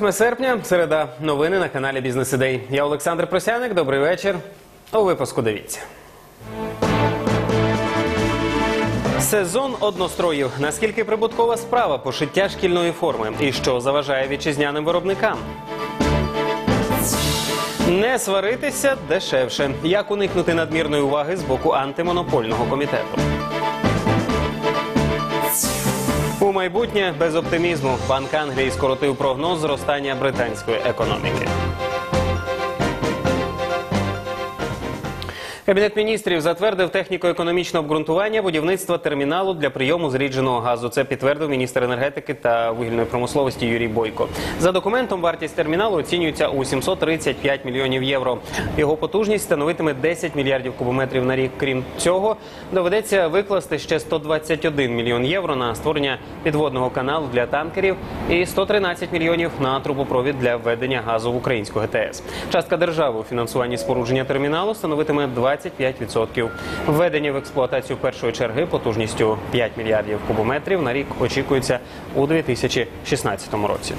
8 серпня, середа. Новини на каналі Бізнес Ідей. Я Олександр Просяник. Добрий вечір. У випуску дивіться. Сезон одностроїв. Наскільки прибуткова справа пошиття шкільної форми і що заважає вітчизняним виробникам? Не сваритися дешевше. Як уникнути надмірної уваги з боку антимонопольного комітету? У майбутнє без оптимізму Банк Англії скоротив прогноз зростання британської економіки. Кабінет міністрів затвердив техніко-економічне обґрунтування будівництва терміналу для прийому зрідженого газу. Це підтвердив міністр енергетики та вугільної промисловості Юрій Бойко. За документом вартість терміналу оцінюється у 735 мільйонів євро. Його потужність становитиме 10 мільярдів кубометрів на рік. Крім цього, доведеться викласти ще 121 мільйон євро на створення підводного каналу для танкерів і 113 мільйонів на трубопровід для введення газу в українську ГТС. Частка держави у фінансуванні спорудження терміналу становитиме 25%. Введення в експлуатацію першої черги потужністю 5 мільярдів кубометрів на рік очікується у 2016 році.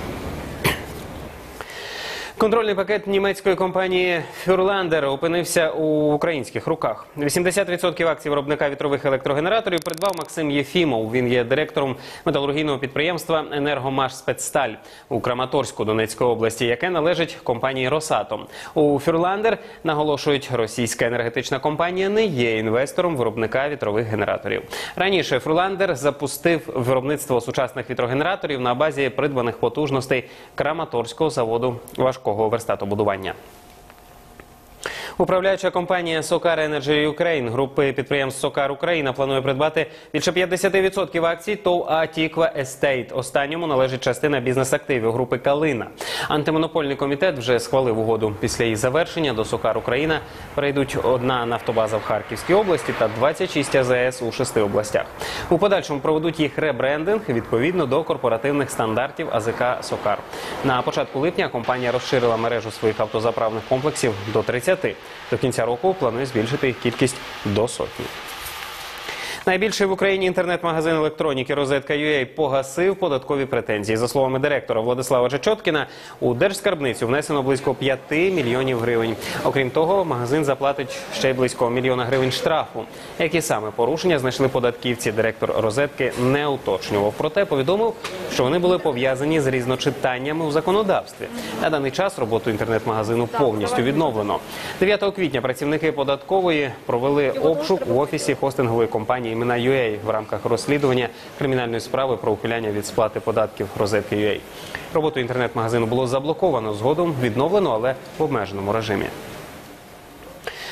Контрольний пакет німецької компанії Фюрландер опинився у українських руках. 80% акцій виробника вітрових електрогенераторів придбав Максим Єфімов. Він є директором металургійного підприємства Енергомаш Спецсталь у Краматорську Донецької області, яке належить компанії Росатом. У Фюрландер наголошують, російська енергетична компанія не є інвестором виробника вітрових генераторів. Раніше Фюрландер запустив виробництво сучасних вітрогенераторів на базі придбаних потужностей Краматорського заводу важкого верстатобудування. Управляюча компанія Сокар Energy Ukraine групи підприємств Сокар Україна планує придбати більше 50% акцій ТОВ Атіква Естейт. Останньому належить частина бізнес-активів групи Калина. Антимонопольний комітет вже схвалив угоду. Після її завершення до Сокар Україна перейдуть одна нафтобаза в Харківській області та 26 АЗС у шести областях. У подальшому проведуть їх ребрендинг відповідно до корпоративних стандартів АЗК Сокар. На початку липня компанія розширила мережу своїх автозаправних комплексів до 30. До кінця року планує збільшити їх кількість до сотні. Найбільший в Україні інтернет-магазин електроніки Розетка.UA погасив податкові претензії. За словами директора Владислава Чечоткіна, у держскарбницю внесено близько 5 мільйонів гривень. Окрім того, магазин заплатить ще й близько мільйона гривень штрафу. Які саме порушення знайшли податківці? Директор розетки не уточнював. Проте повідомив, що вони були пов'язані з різночитаннями у законодавстві. На даний час роботу інтернет-магазину повністю відновлено. 9 квітня працівники податкової провели обшук у офісі хостингової компанії імена UA в рамках розслідування кримінальної справи про ухиляння від сплати податків розетки UA. Роботу інтернет-магазину було заблоковано згодом відновлено, але в обмеженому режимі.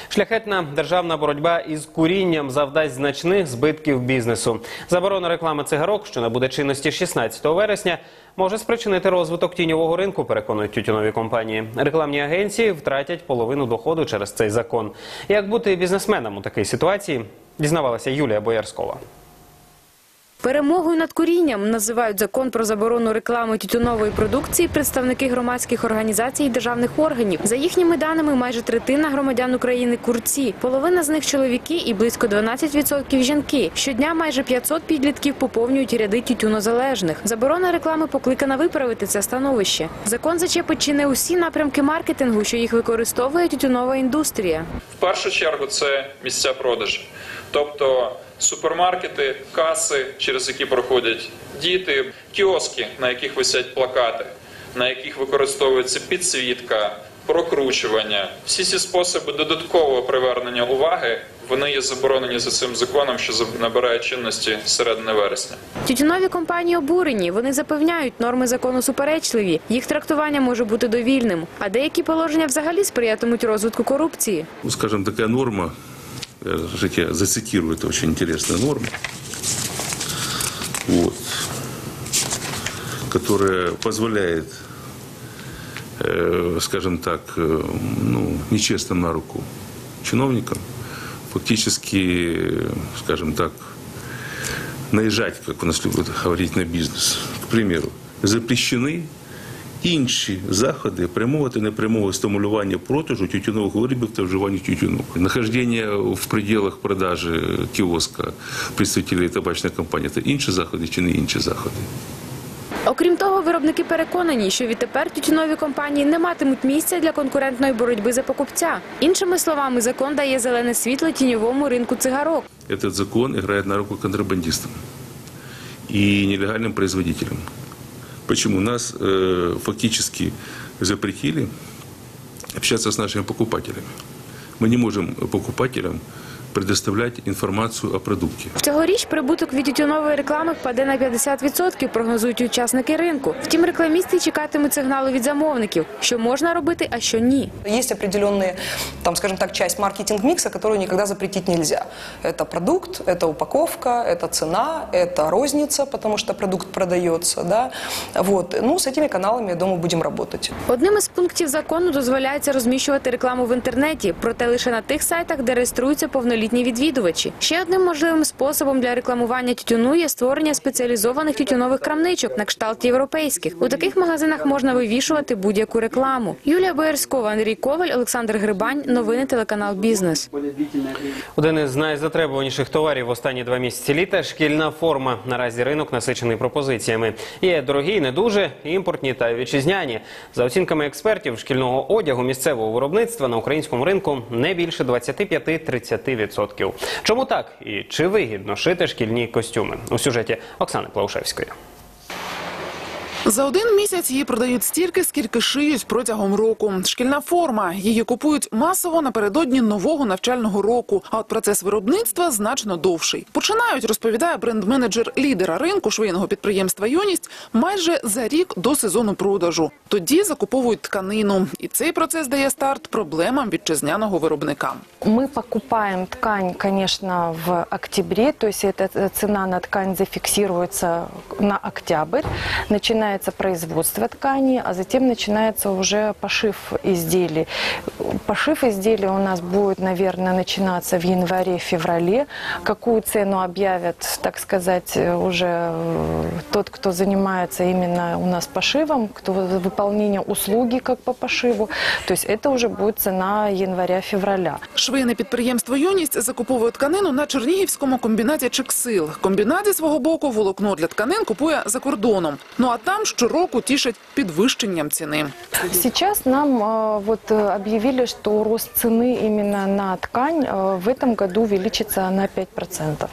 Шляхетна державна боротьба із курінням завдасть значних збитків бізнесу. Заборона реклами цигарок, що набуде чинності 16 вересня, може спричинити розвиток тіньового ринку, переконують тютюнові компанії. Рекламні агенції втратять половину доходу через цей закон. Як бути бізнесменом у такій ситуації, дізнавалася Юлія Боярскова. Перемогою над курінням називають закон про заборону реклами тютюнової продукції представники громадських організацій і державних органів. За їхніми даними, майже третина громадян України курці. Половина з них чоловіки і близько 12% жінки. Щодня майже 500 підлітків поповнюють ряди тютюнозалежних. Заборона реклами покликана виправити це становище. Закон зачепить чи не усі напрямки маркетингу, що їх використовує тютюнова індустрія. В першу чергу це місця продажу, тобто супермаркети, каси, через які проходять діти, кіоски, на яких висять плакати, на яких використовується підсвітка, прокручування. Всі ці способи додаткового привернення уваги вони є заборонені за цим законом, що набирає чинності середини вересня. Тютюнові компанії обурені. Вони запевняють, норми закону суперечливі. Їх трактування може бути довільним, а деякі положення взагалі сприятимуть розвитку корупції. ну, скажем, такая норма, я зацитирую, это очень интересная норма, вот, которая позволяет, э, скажем так, э, ну, нечестным на руку чиновникам фактически, скажем так, наезжать, как у нас любят говорить, на бизнес. К примеру, запрещены інші заходи прямого та непрямого стимулювання продажу тютюнових виробів та вживання тютюну. Нахождення в пределах продажі кіоска представників табачної компанії – це інші заходи чи не інші заходи? Окрім того, виробники переконані, що відтепер тютюнові компанії не матимуть місця для конкурентної боротьби за покупця. Іншими словами, закон дає зелене світло тіньовому ринку цигарок. Этот закон играет на руку контрабандистам и нелегальным производителям. Почему? Нас э, фактически запретили общаться с нашими покупателями. Мы не можем покупателям предоставлять информацию о продукте. Цьогоріч прибуток від тютюнової реклами впаде на 50%, прогнозують учасники ринку. Втім, рекламісти чекатимуть сигналу від замовників, що можна робити, а що ні. Есть определенные, там, скажем так, часть маркетинг-микса, которую никогда запретить нельзя. Это продукт, это упаковка, это цена, это розница, потому что продукт продается, да. Вот. Ну, с этими каналами, я думаю, будем работать. Одним із пунктів закону дозволяється розміщувати рекламу в інтернеті, проте лише на тих сайтах, де реєструються повнолітні відвідувачі. Ще одним можливим способом для рекламування тютюну є створення спеціалізованих тютюнових крамничок на кшталт європейських. У таких магазинах можна вивішувати будь-яку рекламу. Юлія Боярськова, Андрій Коваль, Олександр Грибань. Новини телеканал Бізнес. Один із найзатребуваніших товарів в останні два місяці літа шкільна форма. Наразі ринок насичений пропозиціями. Є дорогі, не дуже, імпортні та вітчизняні. За оцінками експертів, шкільного одягу місцевого виробництва на українському ринку не більше 25-30%. Чому так і чи вигідно шити шкільні костюми? У сюжеті Оксани Плаушевської. За один місяць її продають стільки, скільки шиють протягом року. Шкільна форма. Її купують масово напередодні нового навчального року. А от процес виробництва значно довший. Починають, розповідає бренд-менеджер лідера ринку швейного підприємства Юність майже за рік до сезону продажу. Тоді закуповують тканину, і цей процес дає старт проблемам вітчизняного виробника. Мы покупаем ткань, конечно, в октябре, то есть эта э, цена на ткань зафиксируется на октябрь. Начинается производство ткани, а затем начинается уже пошив изделий. Пошив изделий у нас будет, наверное, начинаться в январе-феврале. Какую цену объявят, так сказать, э, уже э, тот, кто занимается именно у нас пошивом, кто выполнение услуги как по пошиву. То есть это уже будет цена января-февраля. Швейне підприємство Юність закуповує тканину на Чернігівському комбінаті Чексил. Комбінат зі свого боку волокно для тканин купує за кордоном. Ну а там щороку тішать підвищенням ціни. Сейчас нам э, вот э, объявили, что рост цены именно на ткань э, в этом году увеличится на 5%.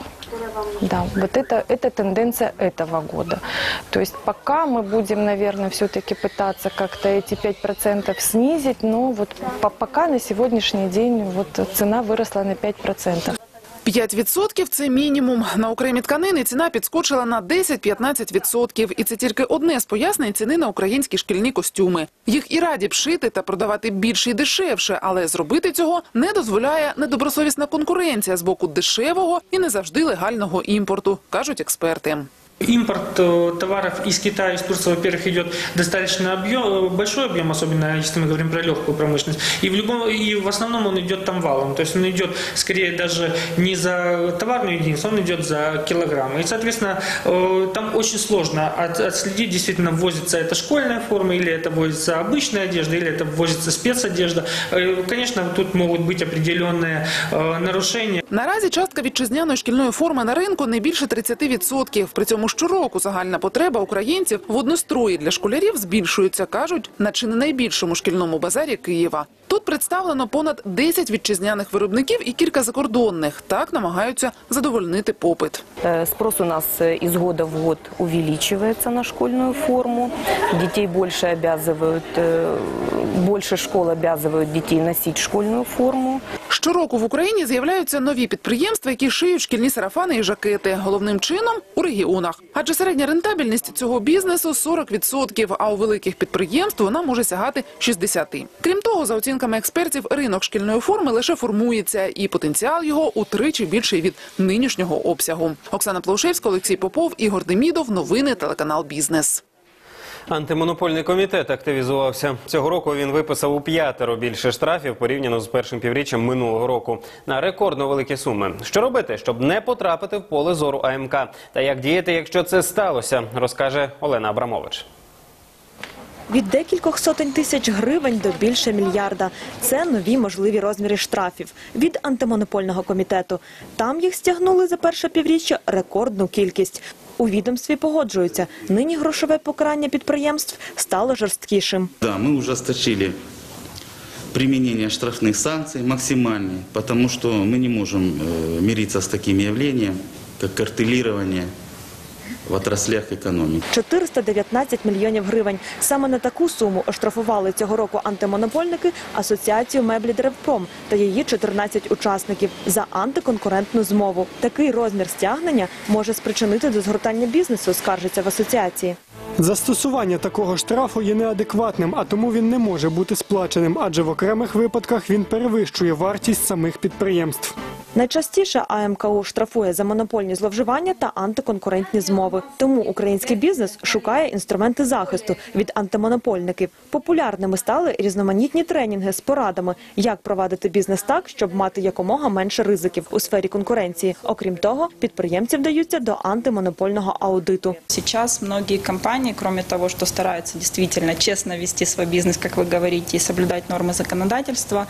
Да, вот это, это тенденция этого года. То есть пока мы будем, наверное, все-таки пытаться как-то эти 5% снизить, но вот по- пока на сегодняшний день вот цена выросла на 5%. 5% – це мінімум. На окремі тканини ціна підскочила на 10-15%. І це тільки одне з пояснень ціни на українські шкільні костюми. Їх і раді б шити та продавати більше і дешевше, але зробити цього не дозволяє недобросовісна конкуренція з боку дешевого і не завжди легального імпорту, кажуть експерти. Импорт э, товаров из Китая, из Турции, во-первых, идет достаточно объем, э, большой объем, особенно если мы говорим про легкую промышленность. И в, любом, и в основном он идет там валом. То есть он идет скорее даже не за товарную единицу, он идет за килограммы. И, соответственно, э, там очень сложно от- отследить, действительно, ввозится это школьная форма, или это ввозится обычная одежда, или это ввозится спецодежда. Э, Конечно, тут могут быть определенные э, нарушения. Наразі частка вітчизняної шкільної форми на ринку не більше 30%. При цьому щороку загальна потреба українців в однострої для школярів збільшується, кажуть, на чи не найбільшому шкільному базарі Києва. Тут представлено понад 10 вітчизняних виробників і кілька закордонних. Так намагаються задовольнити попит. Э, Спрос у нас э, из года в год увеличивается на школьную форму. Детей больше обязывают, э, больше школ обязывают детей носить школьную форму. Щороку в Україні з'являються нові підприємства, які шиють шкільні сарафани і жакети. Головним чином у регіонах. Адже середня рентабельність цього бізнесу 40%, а у великих підприємств вона може сягати 60%. Крім того, за оцінками експертів, ринок шкільної форми лише формується, і потенціал його утричі більший від нинішнього обсягу. Оксана Плаушевська, Олексій Попов, Ігор Демідов. Новини телеканал Бізнес. Антимонопольний комітет активізувався. Цього року він виписав у п'ятеро більше штрафів порівняно з першим півріччям минулого року на рекордно великі суми. Що робити, щоб не потрапити в поле зору АМК? Та як діяти, якщо це сталося, розкаже Олена Абрамович. Від декількох сотень тисяч гривень до більше мільярда. Це нові можливі розміри штрафів від антимонопольного комітету. Там їх стягнули за перше півріччя рекордну кількість. У відомстві погоджуються. Нині грошове покарання підприємств стало жорсткішим. Да, мы ужесточили применение штрафных санкций максимальные, потому что мы не можем э, мириться с таким явлением, как картелирование в отраслях економіки. 419 мільйонів гривень. Саме на таку суму оштрафували цього року антимонопольники Асоціацію меблі Древпром та її 14 учасників за антиконкурентну змову. Такий розмір стягнення може спричинити до згортання бізнесу, скаржиться в асоціації. Застосування такого штрафу є неадекватним, а тому він не може бути сплаченим, адже в окремих випадках він перевищує вартість самих підприємств. Найчастіше АМКУ штрафує за монопольні зловживання та антиконкурентні змови. Тому український бізнес шукає інструменти захисту від антимонопольників. Популярними стали різноманітні тренінги з порадами, як провадити бізнес так, щоб мати якомога менше ризиків у сфері конкуренції. Окрім того, підприємці вдаються до антимонопольного аудиту. Сейчас многие компании, кроме того, что стараются действительно честно вести свой бизнес, как вы говорите, и соблюдать нормы законодательства,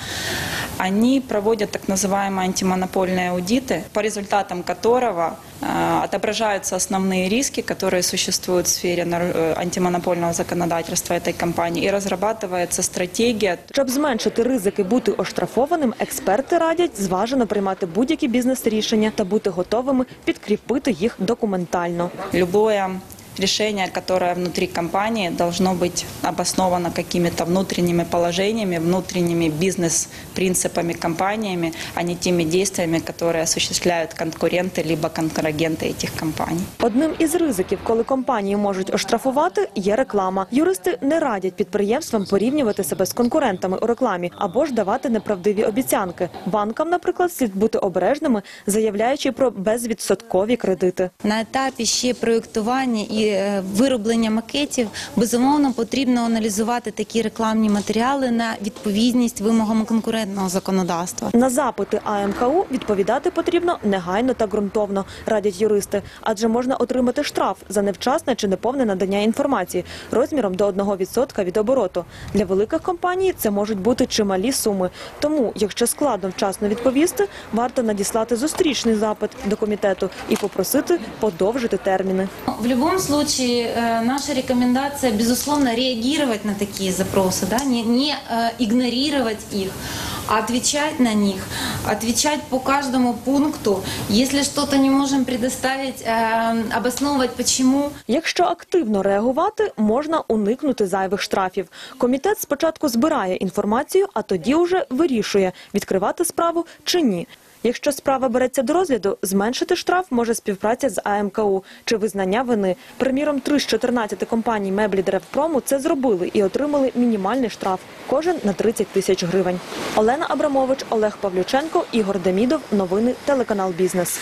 они проводят так называемые антимонопольные аудиты, по результатам которого э, отображаются основные риски, которые существуют в сфере нар- э, антимонопольного законодательства этой компании, и разрабатывается стратегия Щоб зменшити ризики бути оштрафованим, експерти радять зважено приймати будь-які бізнес-рішення та бути готовими підкріпити їх документально. Любое решение, которое внутри компании, должно быть обосновано какими-то внутренними положениями, внутренними бизнес-принципами компаниями, а не теми действиями, которые осуществляют конкуренты либо контрагенты этих компаний. Одним із ризиків, коли компанії можуть оштрафувати, є реклама. Юристи не радять підприємствам порівнювати себе з конкурентами у рекламі або ж давати неправдиві обіцянки. Банкам, наприклад, слід бути обережними, заявляючи про безвідсоткові кредити. На етапі ще проєктування і е, вироблення макетів безумовно потрібно аналізувати такі рекламні матеріали на відповідність вимогам конкурентного законодавства. На запити АМКУ відповідати потрібно негайно та ґрунтовно, радять юристи, адже можна отримати штраф за невчасне чи неповне надання інформації розміром до 1% від обороту. Для великих компаній це можуть бути чималі суми. Тому, якщо складно вчасно відповісти, варто надіслати зустрічний запит до комітету і попросити подовжити терміни. В любом случае, э, наша рекомендация, безусловно, реагировать на такие запросы, да, не, не э, игнорировать их, а отвечать на них, отвечать по каждому пункту. Если что-то не можем предоставить, э, обосновывать почему. Якщо активно реагувати, можна уникнути зайвих штрафів. Комітет спочатку збирає інформацію, а тоді уже вирішує, відкривати справу чи ні. Якщо справа береться до розгляду, зменшити штраф може співпраця з АМКУ чи визнання вини. Приміром, три з 14 компаній меблі Деревпрому це зробили і отримали мінімальний штраф, кожен на 30 тисяч гривень. Олена Абрамович, Олег Павлюченко, Ігор Демідов. Новини телеканал Бізнес.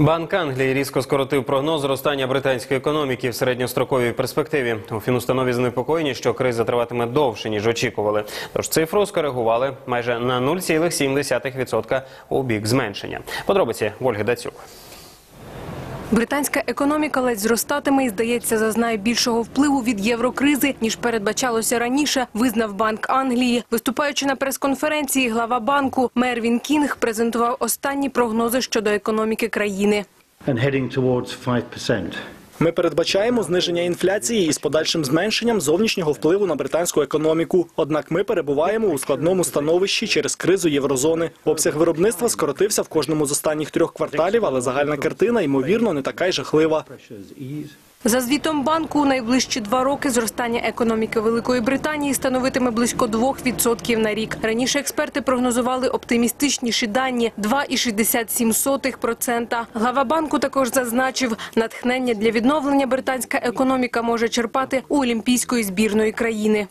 Банк Англії різко скоротив прогноз зростання британської економіки в середньостроковій перспективі. У фінустанові занепокоєні, що криза триватиме довше ніж очікували. Тож цифру скоригували майже на 0,7% у бік зменшення. Подробиці Вольги Дацюк. Британська економіка ледь зростатиме і, здається, зазнає більшого впливу від єврокризи, ніж передбачалося раніше, визнав Банк Англії. Виступаючи на прес-конференції, глава банку Мервін Кінг презентував останні прогнози щодо економіки країни. Ми передбачаємо зниження інфляції із подальшим зменшенням зовнішнього впливу на британську економіку. Однак ми перебуваємо у складному становищі через кризу єврозони. Обсяг виробництва скоротився в кожному з останніх трьох кварталів, але загальна картина ймовірно не така й жахлива. За звітом банку, у найближчі два роки зростання економіки Великої Британії становитиме близько 2% на рік. Раніше експерти прогнозували оптимістичніші дані – 2,67%. Глава банку також зазначив, натхнення для відновлення британська економіка може черпати у олімпійської збірної країни.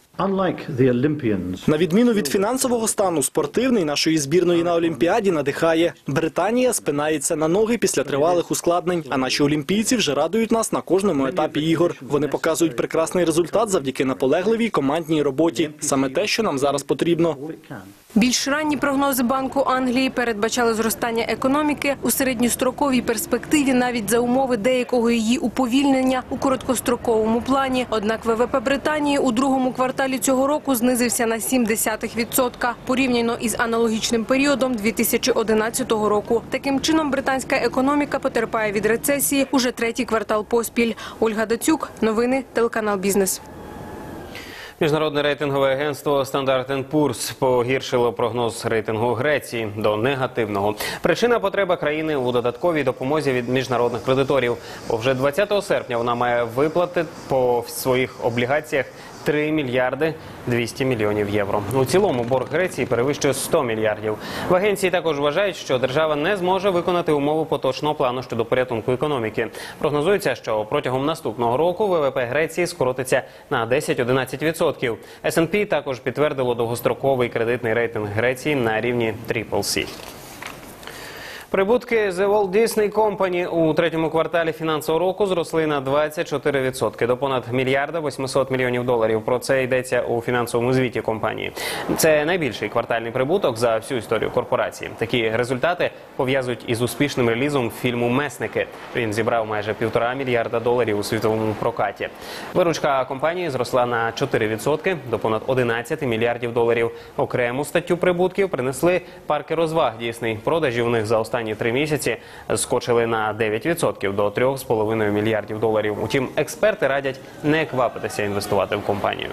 На відміну від фінансового стану, спортивний нашої збірної на Олімпіаді надихає. Британія спинається на ноги після тривалих ускладнень, а наші олімпійці вже радують нас на кожному етапі ігор. Вони показують прекрасний результат завдяки наполегливій командній роботі. Саме те, що нам зараз потрібно. Більш ранні прогнози Банку Англії передбачали зростання економіки у середньостроковій перспективі навіть за умови деякого її уповільнення у короткостроковому плані. Однак ВВП Британії у другому кварталі цього року знизився на 0,7% порівняно із аналогічним періодом 2011 року. Таким чином, британська економіка потерпає від рецесії уже третій квартал поспіль. Ольга Дацюк, новини, телеканал Бізнес. Міжнародне рейтингове агентство Standard Poor's погіршило прогноз рейтингу Греції до негативного. Причина потреба країни у додатковій допомозі від міжнародних кредиторів. Бо вже 20 серпня вона має виплати по своїх облігаціях 3 мільярди 200 мільйонів євро. У цілому борг Греції перевищує 100 мільярдів. В агенції також вважають, що держава не зможе виконати умови поточного плану щодо порятунку економіки. Прогнозується, що протягом наступного року ВВП Греції скоротиться на 10-11%. S&P також підтвердило довгостроковий кредитний рейтинг Греції на рівні Triple-C. Прибутки The Walt Disney Company у третьому кварталі фінансового року зросли на 24% до понад мільярда 800 мільйонів доларів. Про це йдеться у фінансовому звіті компанії. Це найбільший квартальний прибуток за всю історію корпорації. Такі результати пов'язують із успішним релізом фільму Месники. Він зібрав майже півтора мільярда доларів у світовому прокаті. Виручка компанії зросла на 4% до понад 11 мільярдів доларів. Окрему статтю прибутків принесли парки розваг Дісней. Продажі у них за останні три місяці скочили на 9% до 3,5 мільярдів доларів. Утім, експерти радять не квапитися інвестувати в компанію.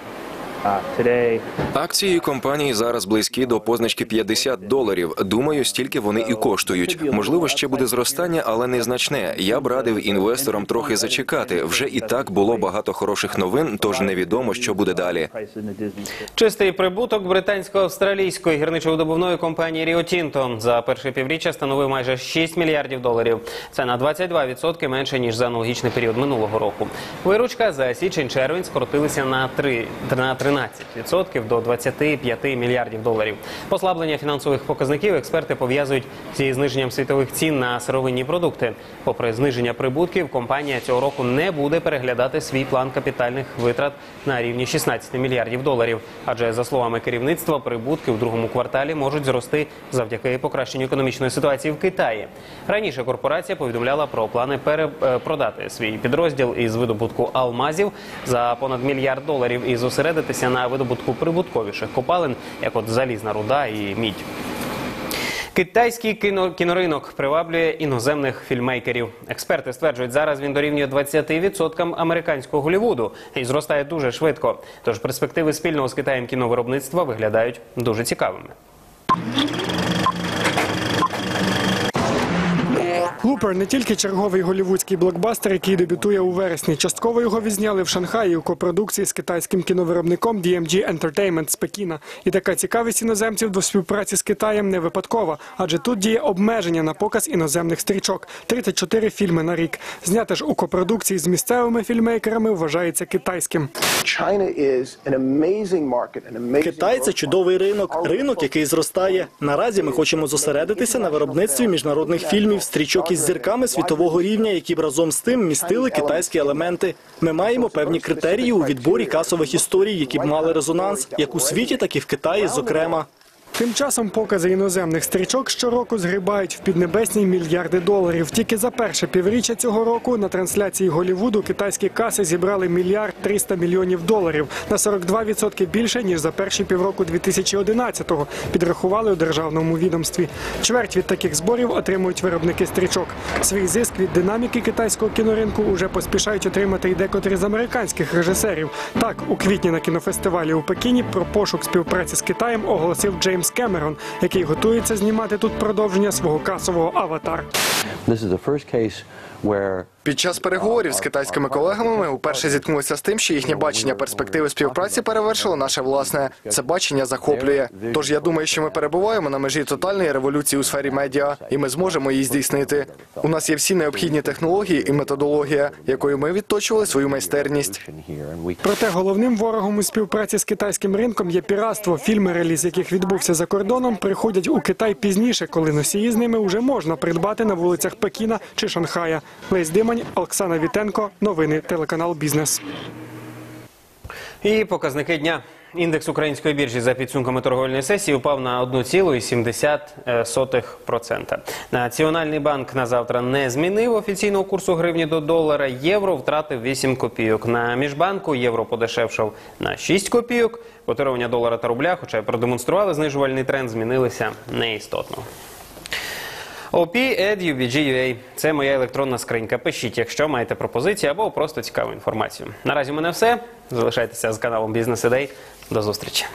Акції компанії зараз близькі до позначки 50 доларів. Думаю, стільки вони і коштують. Можливо, ще буде зростання, але незначне. Я б радив інвесторам трохи зачекати. Вже і так було багато хороших новин, тож невідомо, що буде далі. Чистий прибуток британсько-австралійської гірничо-видобувної компанії Rio Tinto за перше півріччя становив майже 6 мільярдів доларів. Це на 22% менше ніж за аналогічний період минулого року. Виручка за січень-червень скоротилися на 3, на 13% до 25 мільярдів доларів. Послаблення фінансових показників експерти пов'язують зі зниженням світових цін на сировинні продукти. Попри зниження прибутків, компанія цього року не буде переглядати свій план капітальних витрат на рівні 16 мільярдів доларів. Адже за словами керівництва, прибутки в другому кварталі можуть зрости завдяки покращенню економічної ситуації в Китаї. Раніше корпорація повідомляла про плани перепродати свій підрозділ із видобутку алмазів за понад мільярд доларів і зосередитися на видобутку прибутковіших копалин, як от залізна руда і мідь. Китайський кіно, кіноринок приваблює іноземних фільмейкерів. Експерти стверджують, зараз він дорівнює 20% американського Голлівуду і зростає дуже швидко. Тож перспективи спільного з Китаєм кіновиробництва виглядають дуже цікавими. Лупер не тільки черговий голівудський блокбастер, який дебютує у вересні. Частково його відзняли в Шанхаї у копродукції з китайським кіновиробником DMG Entertainment з Пекіна. І така цікавість іноземців до співпраці з Китаєм не випадкова, адже тут діє обмеження на показ іноземних стрічок 34 фільми на рік. Зняте ж у копродукції з місцевими фільмейкерами вважається китайським. Китай це чудовий ринок, ринок, який зростає. Наразі ми хочемо зосередитися на виробництві міжнародних фільмів, стрічок із зірками світового рівня, які б разом з тим містили китайські елементи. Ми маємо певні критерії у відборі касових історій, які б мали резонанс, як у світі, так і в Китаї, зокрема. Тим часом покази іноземних стрічок щороку згрібають в піднебесні мільярди доларів. Тільки за перше півріччя цього року на трансляції Голлівуду китайські каси зібрали мільярд 300 мільйонів доларів на 42% більше ніж за перші півроку 2011-го, Підрахували у державному відомстві. Чверть від таких зборів отримують виробники стрічок. Свій зиск від динаміки китайського кіноринку уже поспішають отримати й декотрі з американських режисерів. Так, у квітні на кінофестивалі у Пекіні про пошук співпраці з Китаєм оголосив Джеймс Кемерон, який готується знімати тут продовження свого касового аватар. Під час переговорів з китайськими колегами ми вперше зіткнулися з тим, що їхнє бачення перспективи співпраці перевершило наше власне. Це бачення захоплює. Тож я думаю, що ми перебуваємо на межі тотальної революції у сфері медіа, і ми зможемо її здійснити. У нас є всі необхідні технології і методологія, якою ми відточували свою майстерність. Проте головним ворогом у співпраці з китайським ринком є піратство. Фільми, реліз яких відбувся за кордоном, приходять у Китай пізніше, коли носії з ними вже можна придбати на вулицях Пекіна чи Шанхая. Лесь Димань, Оксана Вітенко, новини телеканал Бізнес. І показники дня. Індекс української біржі за підсумками торговельної сесії упав на 1,7%. Національний банк на завтра не змінив офіційного курсу гривні до долара. Євро втратив 8 копійок. На міжбанку євро подешевшав на 6 копійок. Котирування долара та рубля, хоча й продемонстрували знижувальний тренд, змінилися неістотно. OP.UBG.UA – це моя електронна скринька. Пишіть, якщо маєте пропозиції або просто цікаву інформацію. Наразі у мене все. Залишайтеся з каналом Бізнес Ідей. До зустрічі.